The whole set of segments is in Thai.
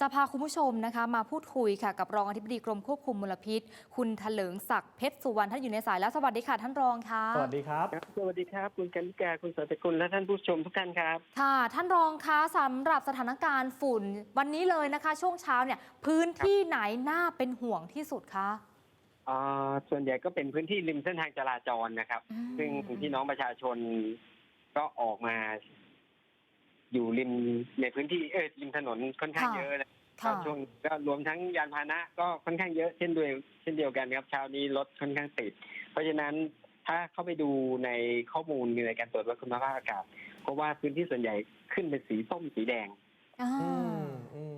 จะพาคุณผู้ชมนะคะ มาพูดคุยค่ะกับรองอธิบดีกรมควบคุมมลพิษ คุณถลิงศักดิ์เพชรสุวรรณท่านอยู่ในสายแล้วสวัสดีค่ะท่านรองค่ะ สวัสดีครับครับสวัสดีครับคุณกันนิกาคุณสรกุลและท่านผู้ชมทุกท่านครับ ค่ะ ท่านรองคะสำหรับสถานการณ์ฝุ่นวันนี้เลยนะคะ ช่วงเช้าเนี่ยพื้นที่ไหนน่าเป็นห่วงที่สุดคะอ่าส่วนใหญ่ก็เป็นพื้นที่ริมเส้นทางจราจรนะครับอืมซึ่งพี่น้องประชาชนก็ออกมา อยู่ริมในพื้นที่เออริมถนนค่อนข้างเยอะนะก็ค่ะ ช่วงก็รวมทั้งยานพาหนะก็ค่อนข้างเยอะเช่นด้วยเช่นเดียวกันครับเช้านี้รถค่อนข้างติด เพราะฉะนั้นถ้าเข้าไปดูในข้อมูลในการตรวจวัดคุณภาพอากาศเพราะว่าพื้นที่ส่วนใหญ่ขึ้นเป็นสีส้มสีแดง อ่าอืมอืม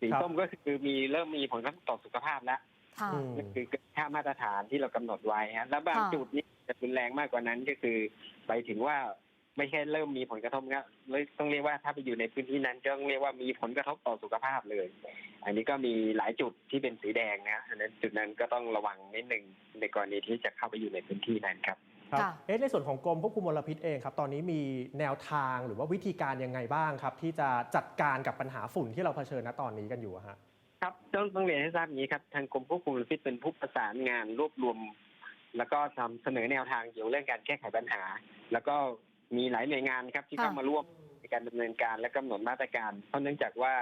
สีครับส้มก็คือมีเริ่มมีผลกระทบต่อสุขภาพแล้ว ค่ะ อืมก็คือเกินค่ามาตรฐานที่เรากำหนดไว้ฮะแล้วบางค่ะ จุดนี่จะรุนแรงมากกว่านั้นก็คือ ไปถึงว่า ไม่ใช่เริ่มมีผลกระทบนะเลยต้องเรียกว่าถ้าไปอยู่ในพื้นที่นั้นก็ต้องเรียกว่ามีผลกระทบต่อสุขภาพเลย อันนี้ก็มีหลายจุดที่เป็นสีแดงนะอันนั้นจุดนั้นก็ต้องระวังนิดหนึ่งในกรณีที่จะเข้าไปอยู่ในพื้นที่นั้นครับครับค่ะเอ๊ะในส่วนของกรมควบคุมมลพิษเองครับ ตอนนี้มีแนวทางหรือว่าวิธีการยังไงบ้างครับ ที่จะจัดการกับปัญหาฝุ่นที่เราเผชิญณตอนนี้กันอยู่อะฮะครับต้องต้องเรียนให้ทราบอย่างนี้ครับทางกรมควบคุมมลพิษเป็นผู้ประสานงานรวบรวม แล้วก็ทำเสนอแนวทางเกี่ยวเรื่องการแก้ไขปัญหา แล้วก็ มีหลายหน่วยงานครับที่ค่ะเข้ามาร่วมในการดำเนินการและกำหนดมาตรการ เพราะเนื่องจากว่า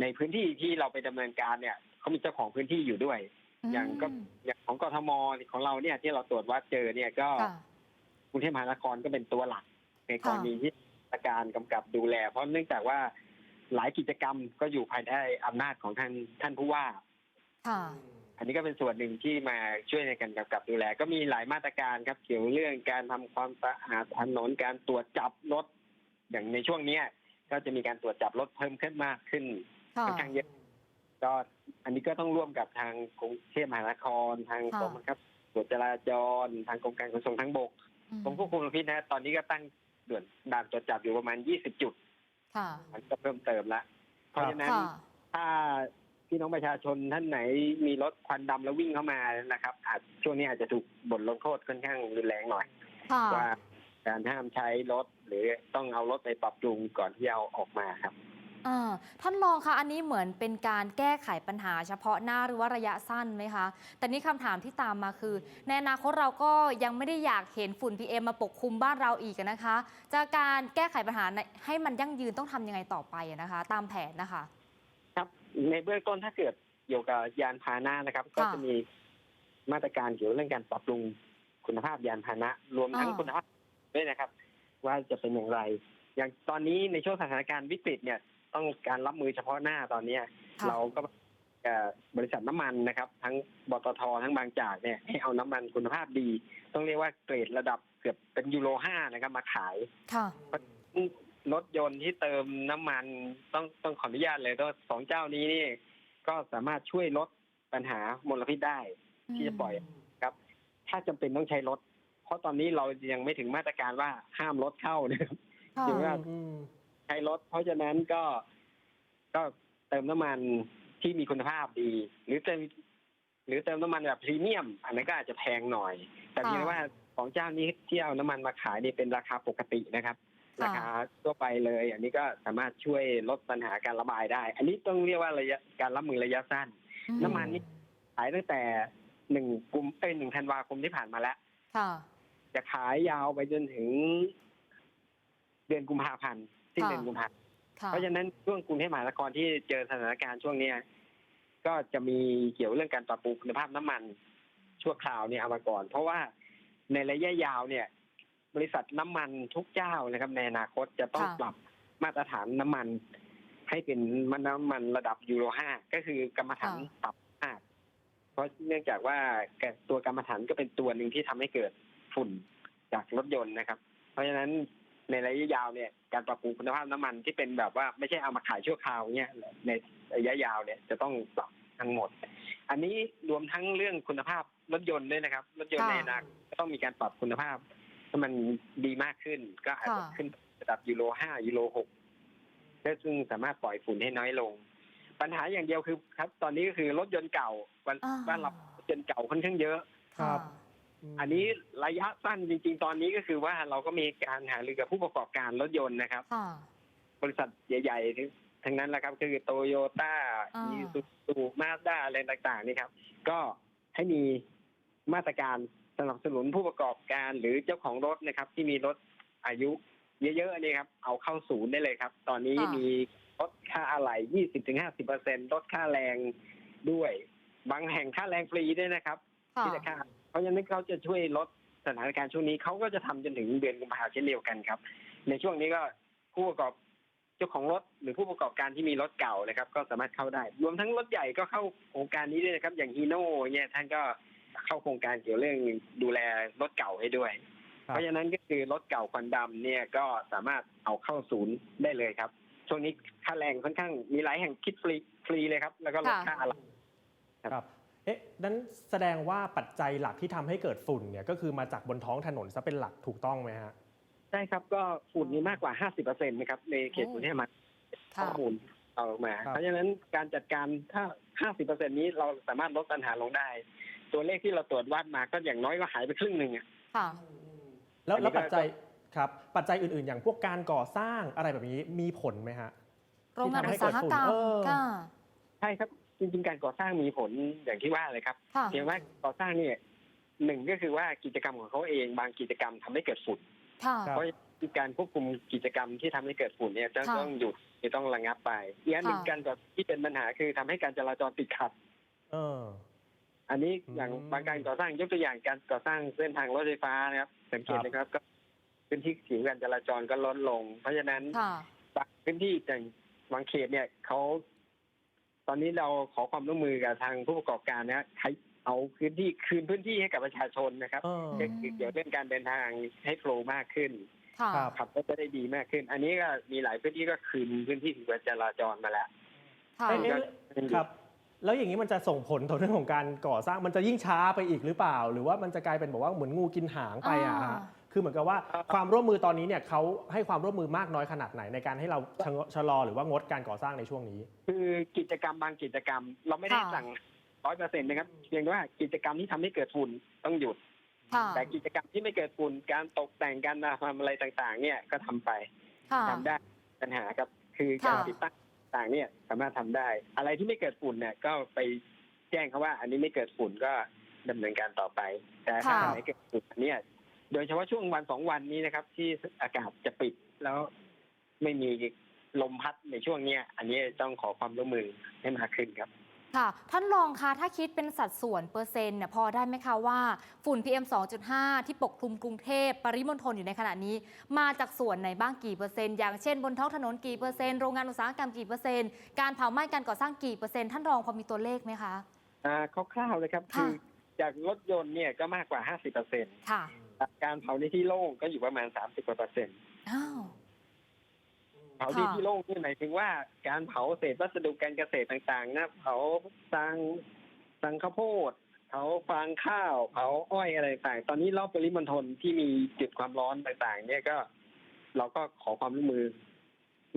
ในพื้นที่ที่เราไปดำเนินการเนี่ยเขามีเจ้าของพื้นที่อยู่ด้วย อย่างก็มอย่างของกทมของเราเนี่ยที่เราตรวจวัดเจอเนี่ยก็ค่ะกรุงเทพมหานครก็เป็นตัวหลัก ในกรค่ะณีที่ราชการกำกับดูแล เพราะเนื่องจากว่าหลายกิจกรรมก็อยู่ภายใต้อำนาจของท่านท่านผู้ว่าค่ะ อันนี้ก็เป็นส่วนหนึ่งที่มาช่วยในการกำกับดูแล ก็มีหลายมาตรการครับเกี่ยวเรื่องการทำความสะอาดถนนการตรวจจับรถอย่างในช่วงเนี้ย ก็จะมีการตรวจจับรถเพิ่มขึ้นมากขึ้นค่ะค่อนข้างเยอะก็อันนี้ก็ต้องร่วมกับทางกรุงเทพมหานครทางค่ะกรมบังคับตรวจจราจรทางกรมการขนส่งทางบกอืมกรมควบคุมมลพิษนะตอนนี้ก็ตั้งด่วนด่านตรวจจับอยู่ประมาณ 20 จุดค่ะมันก็เพิ่มเติมละเพราะฉะนั้นค่ะถ้า พี่น้องประชาชนท่านไหนมีรถควันดำแล้ววิ่งเข้ามานะครับ อาจช่วงนี้อาจจะถูกบทลงโทษค่อนข้างรุนแรงหน่อย ค่ะว่าการห้ามใช้รถหรือต้องเอารถไปปรับปรุงก่อนที่จะเอาออกมาครับ อ่าท่านรองคะอันนี้เหมือนเป็นการแก้ไขปัญหาเฉพาะหน้าหรือว่าระยะสั้นไหมคะ แต่นี่คำถามที่ตามมาคือ ในอนาคตเราก็ยังไม่ได้อยากเห็นฝุ่น PM มาปกคลุมบ้านเราอีกอะนะคะจะการแก้ไขปัญหาในให้มันยั่งยืนต้องทำยังไงต่อไปอะนะคะ ตามแผนนะคะครับ ในเบื้องต้นถ้าเกิดเกี่ยวกับยานพาหนะนะครับ ก็จะมีมาตรการเกี่ยวกับเรื่องการปรับปรุงคุณภาพยานพาหนะ รวมทั้งอ่าคุณภาพด้วยนะครับ ว่าจะเป็นอย่างไร อย่างตอนนี้ในช่วงสถานการณ์วิกฤตเนี่ย ต้องการรับมือเฉพาะหน้าตอนเนี้ยค่ะเราก็เอ่อบริษัทน้ำมันนะครับ ทั้งบตททั้งบางจากเนี่ยให้เอาน้ำมันคุณภาพดี ต้องเรียกว่าเกรดระดับเกือบเป็นยูโรห้านะครับ มาขายค่ะ รถยนต์ที่เติมน้ำมันต้องต้องขออนุญาตเลยก็สองเจ้านี้นี่ก็สามารถช่วยลดปัญหามลพิษได้ที่จะปล่อยครับ ถ้าจำเป็นต้องใช้รถ เพราะตอนนี้เรายังไม่ถึงมาตรการว่าห้ามรถเข้านะครับค่ะจริงว่าอืมใช้รถ เพราะฉะนั้นก็ก็เติมน้ำมันที่มีคุณภาพดี หรือเติมหรือเติมน้ำมันแบบพรีเมียม อันนั้นก็อาจจะแพงหน่อย แต่เพียงแต่ว่าของเจ้านี้ที่เอาน้ำมันมาขายนี่เป็นราคาปกตินะครับค่ะ ราคาทั่วไปเลย อันนี้ก็สามารถช่วยลดปัญหาการระบายได้ อันนี้ต้องเรียกว่าระยะการรับมือระยะสั้นอืน้ำมันนี่ขายตั้งแต่หนึ่งกุมเอ้ยหนึ่งธันวาคมที่ผ่านมาแล้วค่ะจะขายยาวไปจนถึง เดือนกุมภาพันธ์สิ้นค่ะเดือนกุมภาพันธ์ค่ะเพราะฉะนั้นช่วงกรุงเทพมหานครที่เจอสถานการณ์ช่วงเนี้ยก็จะมีเกี่ยวเรื่องการปรับปรุงคุณภาพน้ำมันชั่วคราวเนี่ยเอามาก่อน เพราะว่าในระยะยาวเนี่ย บริษัทน้ำมันทุกเจ้านะครับ ในอนาคตจะต้องค่ะปรับมาตรฐานน้ำมัน ให้เป็นมันน้ำมันระดับยูโรห้าก็คือกรรมฐานปรับมากเพราะเนื่องจากว่าตัวกรรมฐานก็เป็นตัวหนึ่งที่ทำให้เกิดฝุ่นจากรถยนต์นะครับ เพราะฉะนั้นในระยะยาวเนี่ยการปรับปรุงคุณภาพน้ำมันที่เป็นแบบว่าไม่ใช่เอามาขายชั่วคราวเนี่ยในระยะยาวเนี่ยจะต้องปรับทั้งหมด อันนี้รวมทั้งเรื่องคุณภาพรถยนต์ด้วยนะครับ รถยนต์ค่ะในอนาคตก็ต้องมีการปรับคุณภาพ ให้มันดีมากขึ้นก็อาจจะค่ะขึ้นระดับยูโรห้ายูโรหกซึ่งสามารถปล่อยฝุ่นให้น้อยลง ปัญหาอย่างเดียวคือครับ ตอนนี้ก็คือรถยนต์เก่าบ้านอ่าบ้านเรารถยนต์เก่าค่อนข้างเยอะครับอันนี้ระยะสั้นจริง ๆ ตอนนี้ก็คือว่าเราก็มีการหารือกับผู้ประกอบการรถยนต์นะครับค่ะบริษัทใหญ่ๆที่ทั้งนั้นแหละครับคือโตโยต้าอ่าอีซูซูมาสด้าอะไรต่าง ๆ นี่ครับ ก็ให้มีมาตรการ สนับสนุนผู้ประกอบการหรือเจ้าของรถนะครับ ที่มีรถอายุเยอะๆนี่ครับ เอาเข้าศูนย์ได้เลยครับ ตอนนี้ค่ะมีลดค่าอะไหล่20-50%เปอร์เซ็นลดค่าแรงด้วย บางแห่งค่าแรงฟรีด้วยนะครับค่ะที่จะค่าเพราะฉะนั้นเขาจะช่วยลดสถานการณ์ช่วงนี้เขาก็จะทำจนถึงเดือนกุมภาพันธ์เช่นเดียวกันครับ ในช่วงนี้ก็ผู้ประกอบเจ้าของรถหรือผู้ประกอบการที่มีรถเก่านะครับ ก็สามารถเข้าได้ รวมทั้งรถใหญ่ก็เข้าโครงการนี้ด้วยนะครับ อย่างฮีโน่เนี่ยท่านก็ เข้าโครงการเกี่ยวเรื่องดูแลรถเก่าให้ด้วยครับเพราะฉะนั้นก็คือรถเก่าควันดำเนี่ยก็สามารถเอาเข้าศูนย์ได้เลยครับ ช่วงนี้ค่าแรงค่อนข้างมีหลายแห่งคิดฟรีฟรีเลยครับ แล้วก็ลดค่ะค่าอะไรครับเอ๊ะนั้นแสดงว่าปัจจัยหลักที่ทำให้เกิดฝุ่นเนี่ยก็คือมาจากบนท้องถนนซะเป็นหลักถูกต้องไหมฮะใช่ครับก็ฝุ่นมีมากกว่า 50%นะครับในเขตกรุงเทพมหานครข้ค่ะอมูลเอาออกมาครับเพราะฉะนั้นการจัดการถ้า 50%นี้เราสามารถลดปัญหาลงได้ ตัวเลขที่เราตรวจวัดมาก็อย่างน้อยก็หายไปครึ่งหนึ่งอะ ค่ะ แล้วอันนี้แล้วก็ ปัจจัยครับปัจจัยอื่นๆ อย่างพวกการก่อสร้างอะไรแบบนี้มีผลไหมฮะ โรงงานที่อุทำให้ตสาหกรรมเกิดฝุ่นเออ ค่ะ ใช่ครับจริงๆการก่อสร้างมีผลอย่างที่ว่าเลยครับค่ะ เพียงว่าก่อสร้างเนี่ยหนึ่งก็คือว่ากิจกรรมของเขาเอง บางกิจกรรมทำให้เกิดฝุ่น ค่ะ ครับ เพราะการควบคุมกิจกรรมที่ทำให้เกิดฝุ่นเนี่ยจะค่ะต้องหยุดจะต้องระงับไปอีกอันหนึ่งค่ะ การก่อที่เป็นปัญหาคือทำให้การจราจรติดขัด เออ อันนี้อืมอย่างบางการก่อสร้างยกตัวอย่างการก่อสร้างเส้นทางรถไฟฟ้านะครับ สังเกตครับนะครับก็พื้นที่สีการจราจรก็ลดลง เพราะฉะนั้นค่ะบางพื้นที่อย่างบางเขตเนี่ยเขาตอนนี้เราขอความร่วมมือกับทางผู้ประกอบการนะให้เอาพื้นที่คืนพื้นที่ให้กับประชาชนนะครับเออก็คือเกี่ยวเรื่องการเดินทางให้โฟล์มากขึ้นค่ะครับขับรถจะได้ดีมากขึ้น อันนี้ก็มีหลายพื้นที่ก็คืนพื้นที่สีการจราจรมาแล้วค่ะเอ๊ะก็ครับ แล้วอย่างนี้มันจะส่งผลต่อเรื่องของการก่อสร้างมันจะยิ่งช้าไปอีกหรือเปล่า หรือว่ามันจะกลายเป็นแบบว่าเหมือนงูกินหางไปอะอ่าฮะคือเหมือนกับว่าความร่วมมือตอนนี้เนี่ยเขาให้ความร่วมมือมากน้อยขนาดไหนในการให้เราชะชะลอหรือว่างดการก่อสร้างในช่วงนี้ คือกิจกรรมบางกิจกรรม เราไม่ได้ค่ะ สั่งร้อยเปอร์เซ็นต์นะครับเพียงแต่ว่ากิจกรรมที่ทำให้เกิดฝุ่นต้องหยุด ค่ะ แต่กิจกรรมที่ไม่เกิดฝุ่นการตกแต่งการทำอะไรต่างๆ เนี่ยก็ทำไปค่ะ ทำได้ปัญหาครับ คือการค่ะ ติดตั้ง ต่างๆ เนี่ยสามารถทำได้ อะไรที่ไม่เกิดฝุ่นเนี่ยก็ไปแจ้งเขาว่า อันนี้ไม่เกิดฝุ่นก็ดำเนินการต่อไป แต่ถ้าค่ะไหนเกิดฝุ่นอันเนี่ยโดยเฉพาะช่วงวันสองวันนี้นะครับ ที่อากาศจะปิดแล้วไม่มีลมพัดในช่วงเนี้ย อันนี้ต้องขอความร่วมมือให้มากขึ้นครับ ค่ะ ท่านรองคะถ้าคิดเป็นสัดส่วนเปอร์เซ็นต์เนี่ยพอได้ไหมคะว่าฝุ่น PM 2.5 ที่ปกคลุมกรุงเทพปริมณฑลอยู่ในขณะนี้ มาจากส่วนไหนบ้างกี่เปอร์เซ็นต์อย่างเช่นบนท้องถนนกี่เปอร์เซ็นต์โรงงานอุตสาหกรรมกี่เปอร์เซ็นต์การเผาไหม้การก่อสร้างกี่เปอร์เซ็นต์ท่านรองพอมีตัวเลขไหมคะอ่าคร่าวๆเลยครับค่ะคือจากรถยนต์เนี่ยก็มากกว่า 50เปอร์เซ็นต์ค่ะการเผาในที่โล่งก็อยู่ประมาณ 30กว่าเปอร์เซ็นต์อ้าวเผาที่ค่ะที่โล่งนี่หมายถึงว่าการเผาเศษวัสดุการเกษตรต่างๆ นะเผาสังสังข้าวโพดเผาฟางข้าว เผาอ้อยอะไรต่างๆตอนนี้รอบปริมณฑลที่มีจุดความร้อนต่างๆ เนี่ยก็ เราก็ขอความร่วมมือ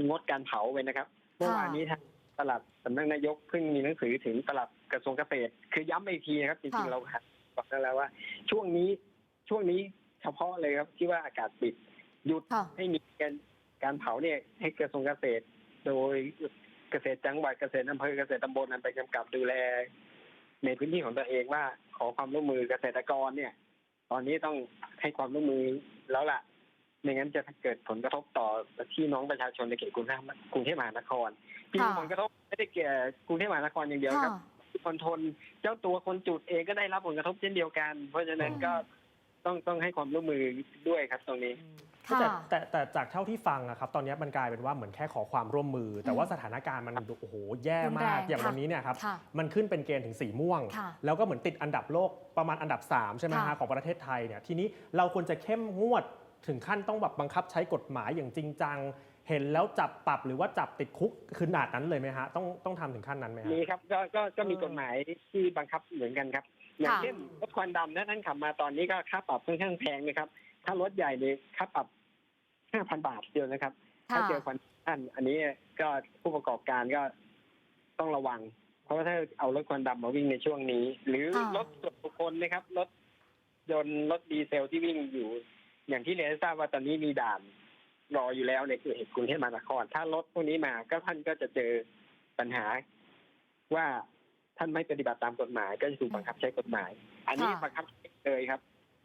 งดการเผาไปนะครับเมื่อวานนี้ทางตลัดสำนักนายกเพิ่งมีหนังสือถึงตลัดกระทรวงเกษตร คือย้ำอีกทีนะครับ จริงค่ะๆเราบอกแล้วว่า ช่วงนี้ช่วงนี้เฉพาะเลยครับที่ว่าอากาศปิดหยุดค่ะให้มีการ การเผาเนี่ยให้กระทรวงเกษตร โดยเกษตรจังหวัดเกษตรอำเภอเกษตรตำบลนั้นไปกำกับดูแล ในพื้นที่ของตัวเองว่าขอความร่วมมือเกษตรกรเนี่ย ตอนนี้ต้องให้ความร่วมมือแล้วล่ะไม่งั้นจะเกิดผลกระทบต่อที่น้องประชาชนในเขตกรุงเทพกรุงเทพมหานครที่มีค่ะผลกระทบไม่ได้แก่กรุงเทพมหานครอย่างเดียวครับคนทนเจ้าตัวคนจุดเองก็ได้รับผลกระทบเช่นเดียวกัน เพราะฉะนั้นก็ ต้องต้องให้ความร่วมมือด้วยครับตรงนี้ ค่ะ แต่แต่แต่จากเท่าที่ฟังอะครับตอนนี้มันกลายเป็นว่าเหมือนแค่ขอความร่วมมือ แต่ว่าสถานการณ์มันโอ้โหแย่รุนแรมากงอย่างค่ะวันนี้เนี่ยครับค่ะมันขึ้นเป็นเกณฑ์ถึงสีม่วง ค่ะแล้วก็เหมือนติดอันดับโลกประมาณอันดับ 3 ใช่ไหมค่ะฮะของประเทศไทยเนี่ยทีนี้เราควรจะเข้มงวดถึงขั้นต้องแบบบังคับใช้กฎหมายอย่างจริงจัง เห็นแล้วจับปรับหรือว่าจับติดคุกขนาดนั้นเลยไหมฮะต้องต้องทำถึงขั้นนั้นไหมฮะ มีครับก็ก็ก็มีเออกฎหมายที่บังคับเหมือนกันครับ อย่างค่ะเช่นรถควันดำถ้าท่านขับมาตอนนี้ก็ค่าปรับค่อนข้างแพงนะครับ ถ้ารถใหญ่เนี่ยค่าปรับห้าพันบาทเดียวนะครับ ถ้าค่ะเจอควันอันอันนี้ก็ผู้ประกอบการก็ต้องระวัง เพราะว่าถ้าเอารถควันดำมาวิ่งในช่วงนี้ หรือค่ะรถส่วนบุคคลนะครับรถยนต์รถดีเซลที่วิ่งอยู่ อย่างที่เรียนให้ทราบว่าตอนนี้มีด่านรออยู่แล้วในคือเหตุกรุงเทพมหานคร ถ้ารถพวกนี้มาก็ท่านก็จะเจอปัญหาว่า ท่านไม่ปฏิบัติตามกฎหมาย ก็จะถูกบังคับใช้กฎหมาย อันนี้ค่ะบังคับใช้เลยครับ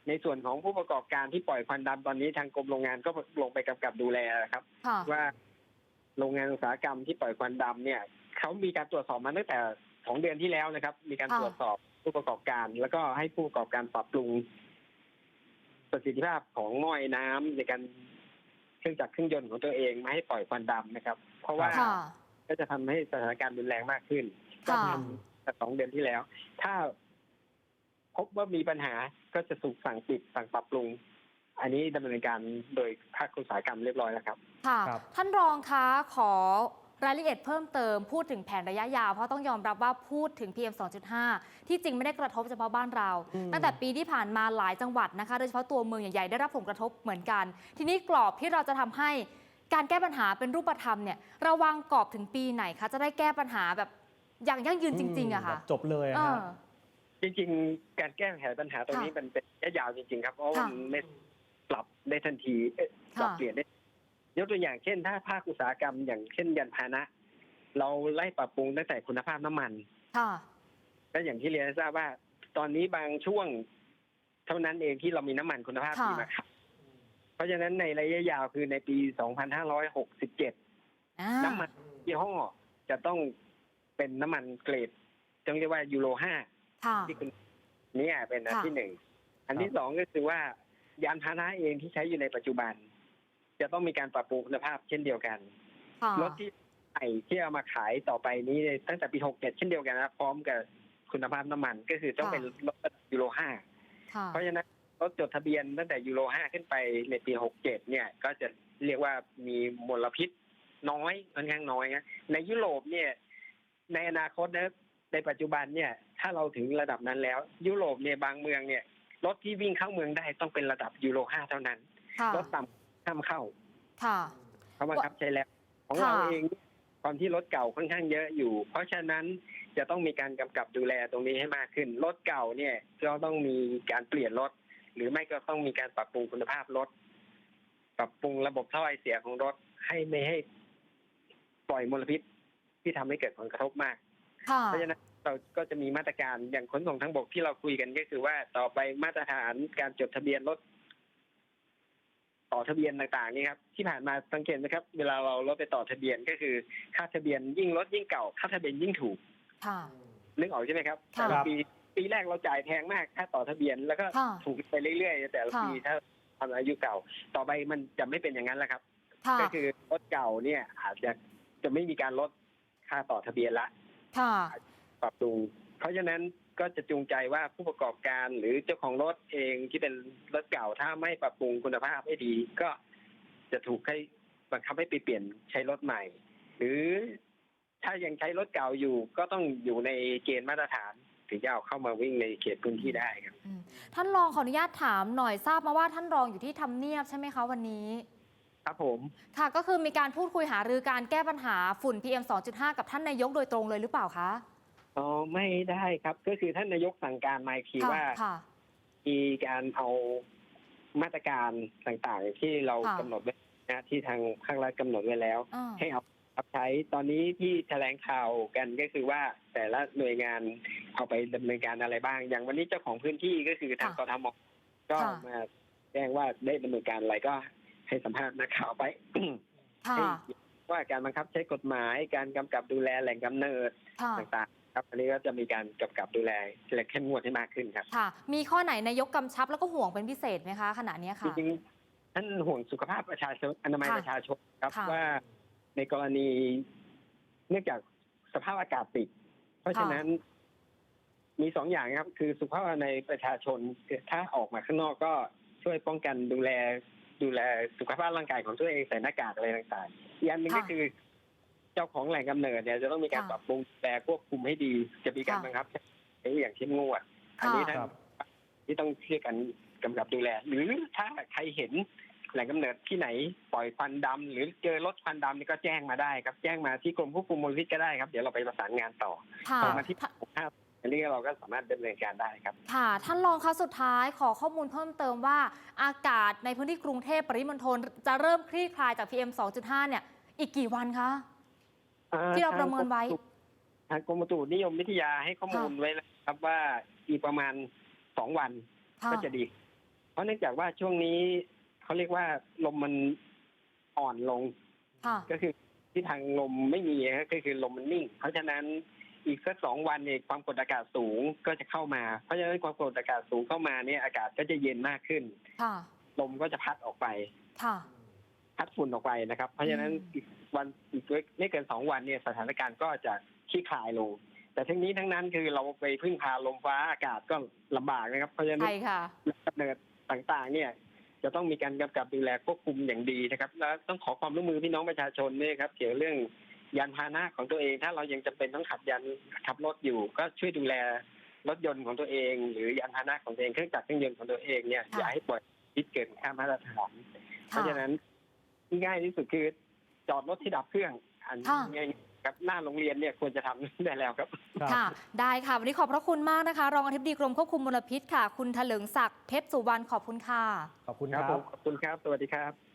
ในส่วนของผู้ประกอบการที่ปล่อยควันดำตอนนี้ทางกรมโรงงานก็ลงไปกำกับดูแลนะครับค่ะว่าโรงงานอุตสาหกรรมที่ปล่อยควันดำเนี่ยเขามีการตรวจสอบมาตั้งแต่สองเดือนที่แล้วนะครับ มีการค่ะตรวจสอบผู้ประกอบการ แล้วก็ให้ผู้ประกอบการปรับปรุง ประสิทธิภาพของหม้อไอ้น้ำในการเครื่องจักรเครื่องยนต์ของตัวเองไม่ให้ปล่อยควันดำนะครับ เพราะว่าค่ะก็จะทำให้สถานการณ์รุนแรงมากขึ้นก็ค่ะทำ แต่สองเดือนที่แล้ว ถ้าพบว่ามีปัญหาก็จะถูกสั่งปิดสั่งปรับปรุง อันนี้ดำเนินการโดยภาคอุตสาหกรรมเรียบร้อยแล้วครับ ค่ะ ครับ ท่านรองคะขอรายละเอียดเพิ่มเติม พูดถึงแผนระยะยาว เพราะต้องยอมรับว่าพูดถึง PM 2.5 ที่จริงไม่ได้กระทบเฉพาะบ้านเรา อืม ตั้งแต่ปีที่ผ่านมาหลายจังหวัดนะคะ โดยเฉพาะตัวเมืองใหญ่ๆ ได้รับผลกระทบเหมือนกัน ทีนี้กรอบที่เราจะทำให้การแก้ปัญหาเป็นรูปธรรมเนี่ยเราวางกรอบถึงปีไหนคะจะได้แก้ปัญหาแบบ อย่างยั่งยืนจริงๆอะค่ะแบบจบเลยอะเอฮะอจริงๆ การแก้ไขปัญหาตรงนี้ค่ะมันเป็นระยะยาวจริงๆครับ เพราะว่าค่ะมันไม่ปรับได้ทันทีเอ๊ะปรับค่ะเปลี่ยนได้ยกตัวอย่างเช่น ถ้าภาคอุตสาหกรรม อย่างเช่นยานพาหนะ เราไล่ปรับปรุงตั้งแต่คุณภาพน้ำมันค่ะ ก็อย่างที่เรียนให้ทราบว่า ตอนนี้บางช่วง เท่านั้นเองที่เรามีน้ำมันคุณภาพค่ะ ดีมาครับ เพราะฉะนั้นในระยะยาวคือในปี 2567 อ่า น้ำมันยี่ห้อจะต้อง เป็นน้ำมันเกรดต้องเรียกว่ายูโรห้าค่ะ ที่คุณเนี่ยเป็นอันค่ะ ที่หนึ่งอันคที่รับสองก็คือว่ายานพาหนะเองที่ใช้อยู่ในปัจจุบัน จะต้องมีการปรับปรุงคุณภาพเช่นเดียวกัน ค่ะรถที่ใหม่ที่เอามาขายต่อไปนี้เนี่ยตั้งแต่ปีหกเจ็ดเช่นเดียวกันนะครับพร้อมกับคุณภาพน้ำมันก็คือต้องเป็นรถระดับยูโรห้าค่ะเพราะฉะนั้นรถจดทะเบียนตั้งแต่ยูโรห้าขึ้นไปในปีหกเจ็ดเนี่ยก็จะเรียกว่ามีมลพิษน้อยค่อนข้างน้อยนะในยุโรปเนี่ย ในอนาคตนะในปัจจุบันเนี่ย ถ้าเราถึงระดับนั้นแล้ว ยุโรปเนี่ยบางเมืองเนี่ยรถที่วิ่งเข้าเมืองได้ต้องเป็นระดับยูโรห้าเท่านั้นค่ะรถต่ำห้ามเข้า ค่ะเขาบังคับใช้แล้ว ของค่ะเราเองความที่รถเก่าค่อนข้างเยอะอยู่ เพราะฉะนั้นจะต้องมีการกำกับดูแลตรงนี้ให้มากขึ้น รถเก่าเนี่ยเราต้องมีการเปลี่ยนรถ หรือไม่ก็ต้องมีการปรับปรุงคุณภาพรถ ปรับปรุงระบบท่อไอเสียของรถให้ไม่ให้ปล่อยมลพิษ ที่ทำให้เกิดผลกระทบมากค่ะเพราะฉะนั้นเราก็จะมีมาตรการอย่างขนส่งทางบกที่เราคุยกันก็คือว่าต่อไปมาตรฐานการจดทะเบียนรถต่อทะเบียนต่างๆนี่ครับที่ผ่านมาสังเกตนะครับ เวลาเรารถไปต่อทะเบียนก็คือ ค่าทะเบียนยิ่งรถยิ่งเก่า ค่าทะเบียนยิ่งถูกค่ะนึกออกใช่ไหมครับค่ะแต่ละปีปีแรกเราจ่ายแพงมากค่าต่อทะเบียนแล้วก็ค่ะถูกไปเรื่อยๆ แต่ละค่ะปีถ้าทำอายุเก่า ต่อไปมันจะไม่เป็นอย่างนั้นแล้วครับค่ะก็คือรถเก่าเนี่ยอาจจะจะไม่มีการลด ค่าต่อทะเบียนละค่ะปรับปรุงเพราะฉะนั้นก็จะจูงใจว่าผู้ประกอบการหรือเจ้าของรถเองที่เป็นรถเก่าถ้าไม่ปรับปรุงคุณภาพให้ดี ก็จะถูกให้บังคับให้ไปเปลี่ยนใช้รถใหม่ หรือถ้ายังใช้รถเก่าอยู่ก็ต้องอยู่ในเกณฑ์มาตรฐานถึงจะเอาเข้ามาวิ่งในเขตพื้นที่ได้ครับอืมท่านรองขออนุญาตถามหน่อยทราบมาว่าท่านรองอยู่ที่ทำเนียบใช่ไหมคะวันนี้ ครับผม ค่ะก็คือมีการพูดคุยหารือการแก้ปัญหาฝุ่น PM 2.5 กับท่านนายกโดยตรงเลยหรือเปล่าคะอ๋อไม่ได้ครับ ก็คือท่านนายกสั่งการมาอีกทีค่ะว่าค่ะ มีการเอามาตรการต่างๆ ที่เราค่ะ กำหนดไว้นะที่ทางภาครัฐกำหนดไว้แล้ว อ่าให้เอารับใช้ตอนนี้ที่แถลงข่าวกันก็คือว่าแต่ละหน่วยงานเอาไปดำเนินการอะไรบ้าง อย่างวันนี้เจ้าของพื้นที่ก็คือทางกทมก็ค่ะมาแจ้งว่าได้ดำเนินการอะไรก็ ให้สัมภาษณ์นักข่าวไปค่ะให้ว่าการบังคับใช้กฎหมายการกำกับดูแลแหล่งกำเนิดค่ะต่างๆ ครับอันนี้ก็จะมีการกำกับดูแลและเข้มงวดให้มากขึ้นครับค่ะ มีข้อไหนนายกกำชับแล้วก็ห่วงเป็นพิเศษไหมคะ ขณะเนี้ยจค่ะริงๆท่านห่วงสุขภาพประชาชนอนามัยค่ะประชาชนครับค่ะว่าในกรณี เนื่องจากสภาพอากาศปิด เพราะฉะนั้น มีสองอย่างครับ คือสุขภาพในประชาชนถ้าออกมาข้างนอกก็ช่วยป้องกันดูแล ดูแลสุขภาพร่างกายของตัวเองใส่หน้ากากอะไรต่างๆอีกอันหนึ่งค่ะก็คือเจ้าของแหล่งกำเนิดเนี่ยจะต้องมีการค่ะปรับปรุงดูแลควบคุมให้ดี จะมีการค่ะบังคับใช้อย่างเข้มงวด อันค่ะนี้ท่านครับที่ต้องช่วยกันกำกับดูแล หรือถ้าใครเห็นแหล่งกำเนิดที่ไหนปล่อยควันดำหรือเจอรถควันดำนี่ก็แจ้งมาได้ครับแจ้งมาที่กรมควบคุมมลพิษก็ได้ครับ เดี๋ยวเราไปประสานงานต่อค่ะโทรมาที่ท่าห้า อันนี้เราก็สามารถดำเนินการได้ครับ ค่ะ ท่านรองคะสุดท้ายขอข้อมูลเพิ่มเติมว่า อากาศในพื้นที่กรุงเทพปริมณฑลจะเริ่มคลี่คลายจาก PM 2.5 เนี่ย อีกกี่วันคะ ที่เราประเมินไว้ ทางกรมอุตุนิยมวิทยาให้ข้อมูลไว้แล้วครับว่าอีกประมาณสองวันค่ะก็จะดี เพราะเนื่องจากว่าช่วงนี้เขาเรียกว่าลมมันอ่อนลงค่ะก็คือที่ทางลมไม่มีครับก็คือลมมันนิ่ง เพราะฉะนั้น อีกสักสองวันเนี่ยความกดอากาศสูงก็จะเข้ามา เพราะฉะนั้นความกดอากาศสูงเข้ามาเนี่ยอากาศก็จะเย็นมากขึ้นค่ะลมก็จะพัดออกไปค่ะพัดฝุ่นออกไปนะครับ เพราะฉะนั้นอืมอีกวันอีกไม่เกินสองวันเนี่ยสถานการณ์ก็จะคลี่คลายลง แต่ทั้งนี้ทั้งนั้นคือเราไปพึ่งพาลมฟ้าอากาศก็ลำบากนะครับ เพราะฉะนั้นใช่ค่ะกำเนิดต่างๆ เนี่ยจะต้องมีการกำกับดูแลควบคุมอย่างดีนะครับ แล้วต้องขอความร่วมมือพี่น้องประชาชนเนี่ยครับ เกี่ยวเรื่อง ยานพาหนะของตัวเอง ถ้าเรายังจำเป็นต้องขับยานขับรถอยู่ ก็ช่วยดูแลรถยนต์ของตัวเอง หรือยานพาหนะของตัวเองเครื่องจักรเครื่องยนต์ของตัวเองเนี่ยค่ะอย่าให้ปล่อยพิษเกินค่ามาตรฐานเพค่ะราะฉะนั้นที่ง่ายที่สุดคือจอดรถที่ดับเครื่องอันค่ะง่ายๆครับหน้าโรงเรียนเนี่ยควรจะทำได้แล้วครับครับ ค่ะ ได้ค่ะ วันนี้ขอบพระคุณมากนะคะ รองอธิบดีกรมควบคุมมลพิษค่ะ คุณถลิงศักดิ์เพชรสุวรรณขอบคุณค่ะ ขอบคุณคครัรับบผมขอบคุณครับ สวัสดีครับ